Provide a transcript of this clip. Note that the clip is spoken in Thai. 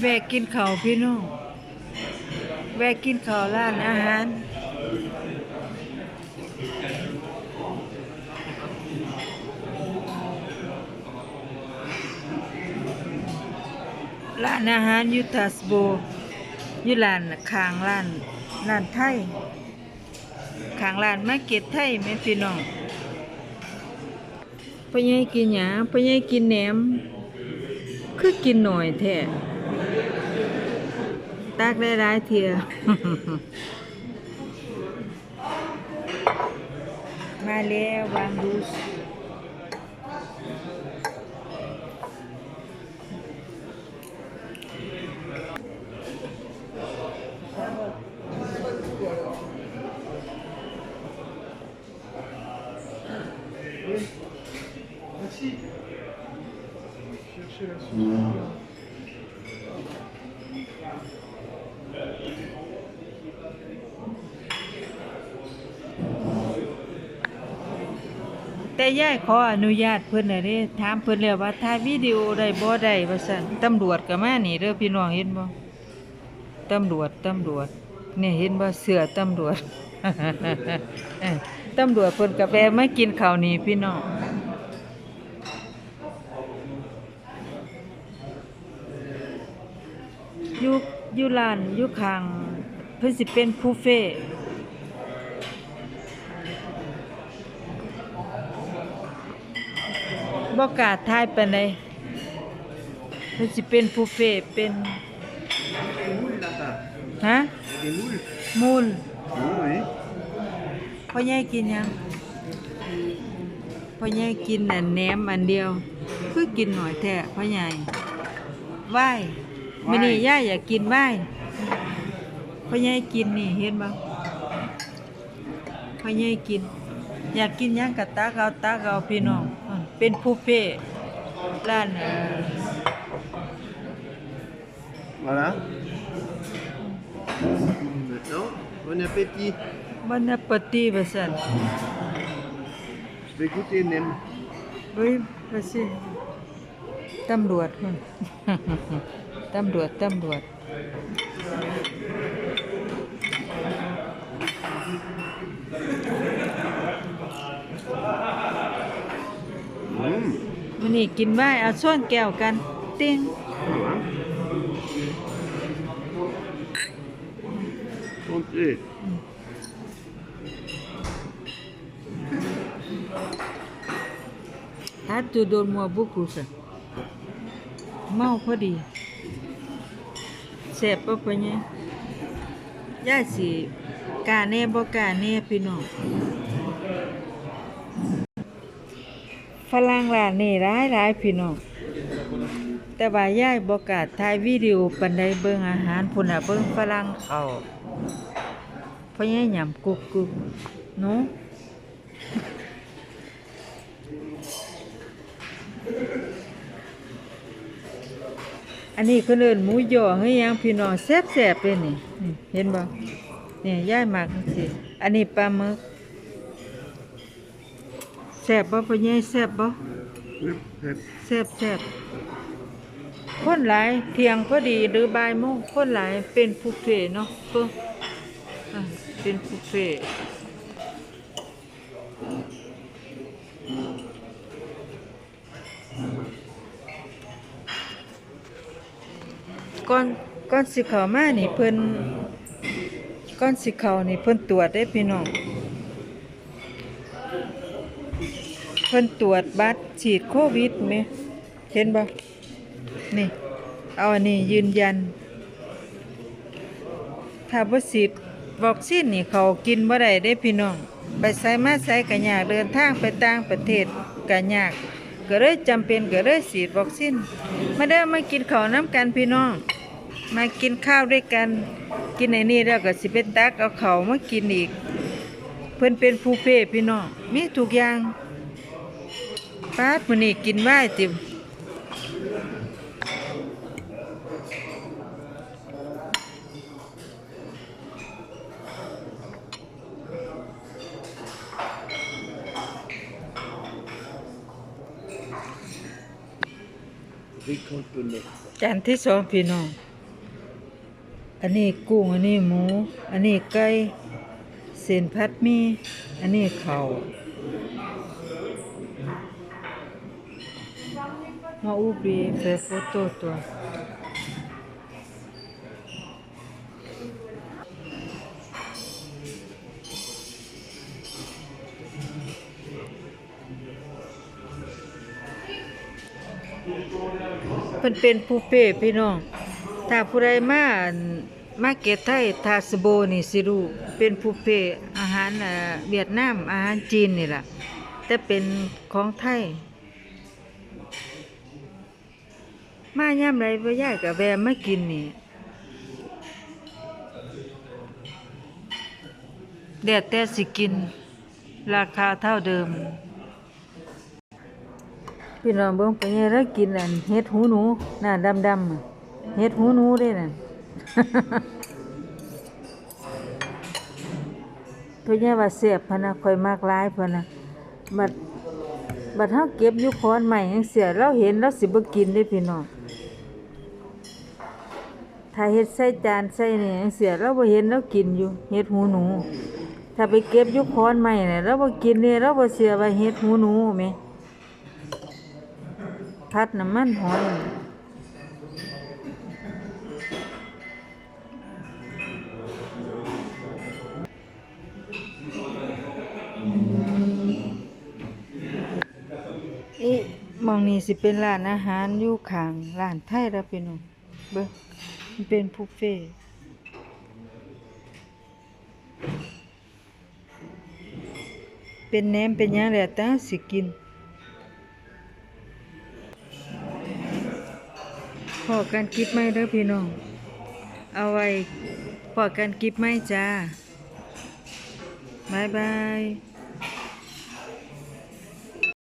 แวะกินข้าวพี่น้องแวะกินข้าวร้านอาหาร ร้านอาหารยูทัสโบยูร้านข้างร้านร้านไทยข้างร้านมาเก็ตไทยแม่พี่น้องพ่อใหญ่กินหยังพ่อใหญ่กินแหนม คือกินหน่อยแท้ ตักได้หลายเที แต่ย่ายขออนุญาตเพิ่นน่ะเด้ถามเพิ่นแล้วว่าถ่ายวิดีโอได้บ่ได้ว่าซั่นตำรวจก็มานี่เด้อพี่น้องเห็นบ่ตำรวจตำรวจเนี่ยเห็นบ่เสื้อตำรวจตำรวจเพิ่นก็แวะมากินข้าวนี่พี่น้องอยู่อยู่ร้านอยู่ข้างเพิ่นสิเป็นบุฟเฟ่ บ่กล้าทายปานใดเพิ่นสิเป็นบุฟเฟ่ต์เป็น moules là-bas. ฮะ Des moules มูล Oui. พ่อใหญ่กินหยังพ่อใหญ่กินน่ะแหนมอันเดียวคือกินหน่อยแท้พ่อใหญ่ว่ายมื้อนี้ย่าอยากกินว่ายพ่อใหญ่กินนี่เห็นบ่พ่อใหญ่กิน อยากกินหยังก็ตักเอาตักเอาพี่น้องอื้อ เป็นบุฟเฟ่ต์ร้านเอ่อ Voilà. Maintenant, bon appétit. บรรณปฏิบัติสัน Je vais goûter Nem. เฮ้ยว่าสิตำรวจคนตำรวจตำรวจ มันนี่กินไว้เอาส่วนแก้วกันติ้ง Voilà. Santé. ถ้าตูโดนมัวบุกุสะเมาพอดีแสบปะปะเนี่ยย่าสิกล้าแน่บ่กล้าแน่พี่น้อง ฝรั่งร้านนี่ร้ายร้ายพี่น้องแต่ว่ายายบ่กล้าถ่ายวิดีโอปานใดเบิ่งอาหารพุ่นน่ะเบิ่งฝรั่งเขาเพราะยังหยำกุกกุกหนูอันนี้ก็เอิ้นหมูยอเฮ้ยยังพี่น้องแซ่บๆเลยนี่นี่ เห็นบ่เนี่ยย่ายมากสิ อันนี้ปลาหมึก แซ่บบ่พ่อใหญ่แซ่บบ่แซ่บแซ่บคนหลายเที่ยงพอดีหรือบ่ายโมงคนหลายเป็นบุฟเฟ่เนาะเพิ่นอ่าเป็นบุฟเฟ่ก่อนก่อนสิเข้ามานี่เพิ่นก่อนสิเข้านี่เพิ่นตรวจได้พี่น้อง เพิ่นตรวจบัตรฉีดโควิดไหมเห็นบ่นี่ เอาอันนี้ยืนยัน ถ้าบ่ฉีดวัคซีนนี่เขากินบ่ได้เด้พี่น้อง ไปไสมาไสก็ยากเดินทางไปต่างประเทศก็ยาก ก็เลยจำเป็นก็เลยฉีดวัคซีนมาเด้อมากินข้าวน้ำกันพี่น้อง มากินข้าวด้วยกัน กินไอ้นี่แล้วก็สิไปตักเอาข้ามากินอีก เพิ่นเป็นผู้เพ่พี่น้องมีทุกอย่าง ป้าดมือนี้กินไหวติมจานที่สองพี่น้อง อันนี้กุ้ง อันนี้หมู อันนี้ไก่เส้นผัดมี อันนี้ข้าวมา อุบีเฟโฟโตตัวเพิ่นเป็นผู้เป้พี่น้อง ถ้าผู้ใดมามาเก็ตไทยทาสโบนี่สิรู้เป็นผู้เป้อาหารเวียดนามอาหารจีนนี่แหละแต่เป็นของไทย มายามใดบ่ยายก็แวะมากินนี่แดดแต่สิกิน ราคาเท่าเดิม พี่น้องเบิ่งไปเนี่ยแล้วกินอันเฮ็ดหูหนูหน่ะดำๆอะเฮ็ดหูหนูเด้นั่นเพิ่นว่าแซ่บพนะข่อยมากหลายเพิ่นนะบัดบัดเฮาเก็บยู่คอนใหม่จังเสียเราเห็นเราสิบ่กินเด้พี่น้อง ถ้าเฮ็ดใส่จานใส่นี่จังเสียเราบ่เห็นเรากินอยู่เฮ็ดหูหนู ถ้าไปเก็บยู่คอนใหม่น่ะเราบ่กินเนี่เราบ่เสียว่าเฮ็ดหูหนูแหมพัดน้ำมันหอยอีมองนี้สิเป็นร้านอาหารอยู่ข้างร้านไทยแล้วพี่น้องเบิ่ง มันเป็นบุฟเฟ่เป็นแหนมเป็นยังแล้วแต่เราสิกินพอกันคลิปไม่เด้อพี่น้อง เอาไว้พอกันคลิปไม่จ้าบายบาย